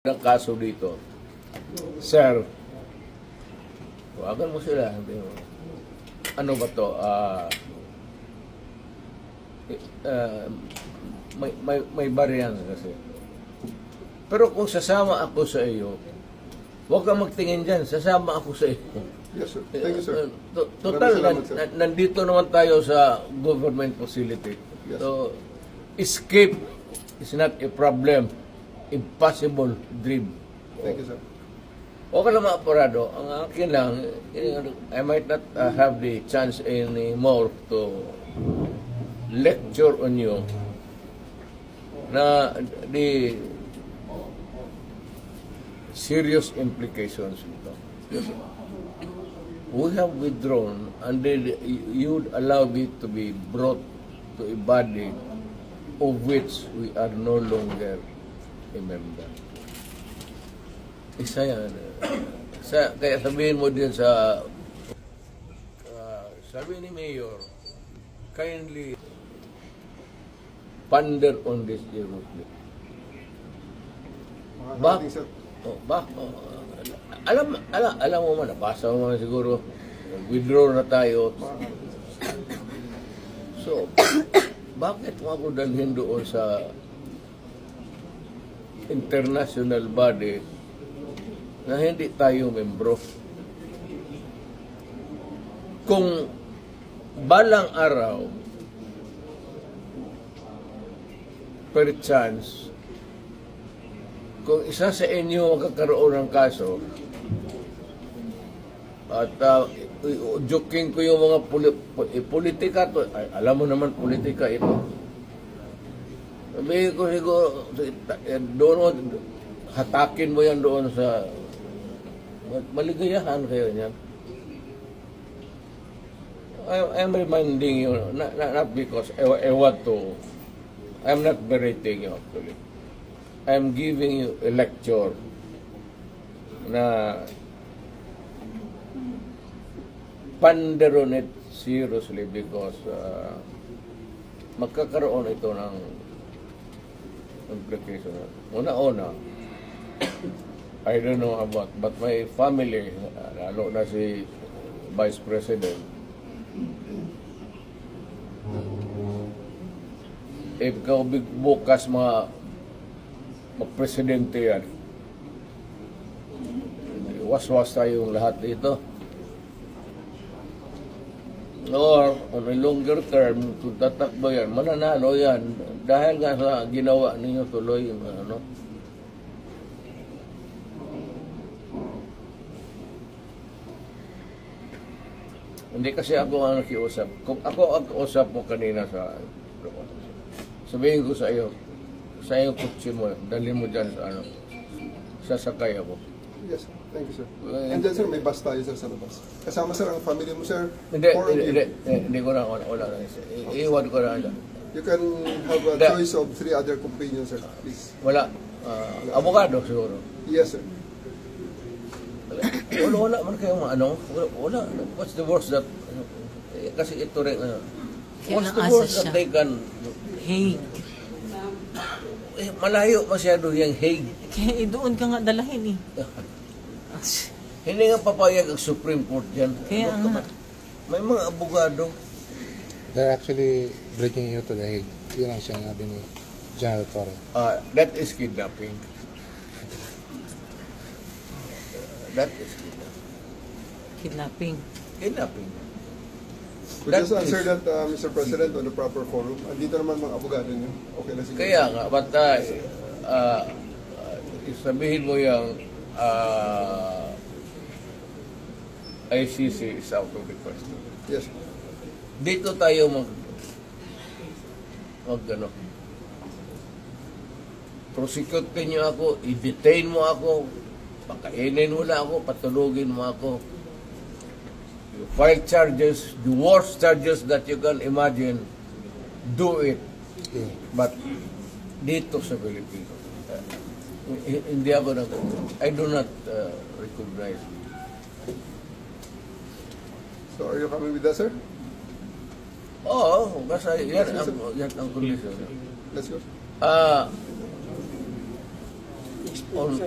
ng kaso dito. Sir, tawagan mo sila. Ano ba to? Eh, ah, may, may, may baryan kasi. Pero kung sasama ako sa iyo, huwag kang magtingin dyan. Sasama ako sa iyo. Yes, sir. Thank you, sir. Uh, to- Total, salamat, sir. nan- nandito naman tayo sa government facility. Yes. So, escape is not a problem. Impossible dream. Thank you, sir. Okay lang mga aparado. Ang akin lang, eh, I might not uh, have the chance anymore to lecture on you na the serious implications nito. We have withdrawn and then you allow it to be brought to a body of which we are no longer a member. Isa yan. Sa, kaya sabihin mo din sa uh, sabi ni Mayor, kindly ponder on this seriously. Mga Ba? karating, sir. Oh, ba? Oh, alam, alam, alam mo man, nabasa mo man siguro, withdraw na tayo. So, bakit mo ako dalhin doon sa international body na hindi tayo membro? Kung balang araw, per chance, kung isa sa inyo magkakaroon ng kaso, at uh, joking ko yung mga poli- po- eh, politika to, alam mo naman politika ito. Sabihin ko siguro, doon hatakin mo yan doon sa, maligayahan kayo niyan. I, I'm reminding you, not, not, not because I, I want to, I'm not berating you actually. I'm giving you a lecture na ponder on it seriously because uh, magkakaroon ito ng implication. Una-una, I don't know about, but my family, uh, lalo na si Vice President, if ikaw bukas mga magpresidente yan, was-was tayong lahat dito. Or on a longer term, kung tatakbo yan, mananalo yan. Dahil nga sa ginawa ninyo tuloy, ano, Hindi kasi ako ang nakiusap. Kung ako ang kausap mo kanina sa sabihin ko sa iyo, sa iyong kutsi mo, dalhin mo dyan sa ano, sasakay ako. Yes, sir. Thank you, sir. Well, And then, sir, may bus tayo, sir, sa labas. Kasama, sir, ang family mo, sir. Hindi, of hindi, you. hindi, hindi, hindi ko na, wala, wala na. I- Iwan ko na lang. You can have a Hindi. choice of three other companions, sir. Please. Wala. Ah, abogado siguro. Yes, sir. Wala, wala man kayong ano, wala, wala. What's the worst that, ano, eh, kasi ito rin, ano, what's the asa worst that siya. they can, Hey, eh, malayo masyado yung Hague. Kaya eh, doon ka nga dalahin eh. Hindi nga papayag ang Supreme Court dyan. Kaya Ano ka nga. ba? May mga abogado. They're actually bringing you to the Hague. Yun ang sinabi ni General Torre. Ah, that is kidnapping. That is kidnapping. Kidnapping. Kidnapping. Could you just answer is- that, uh, Mr. President, on the proper forum? Andito naman mga abogado niyo. Okay na siguro. Kaya nga, but uh, uh, sabihin mo yung uh, ICC is out of the question. Yes. Dito tayo mag mag ano prosecute niyo ako, i-detain mo ako, pakainin mo na ako, patulugin mo ako. You file charges, the worst charges that you can imagine, do it. Yeah. But dito sa Pilipinas, hindi ako nag I do not uh, recognize. So, are you coming with us, sir? Oo, basta yan ang, yan ang condition. Let's go. Ah, on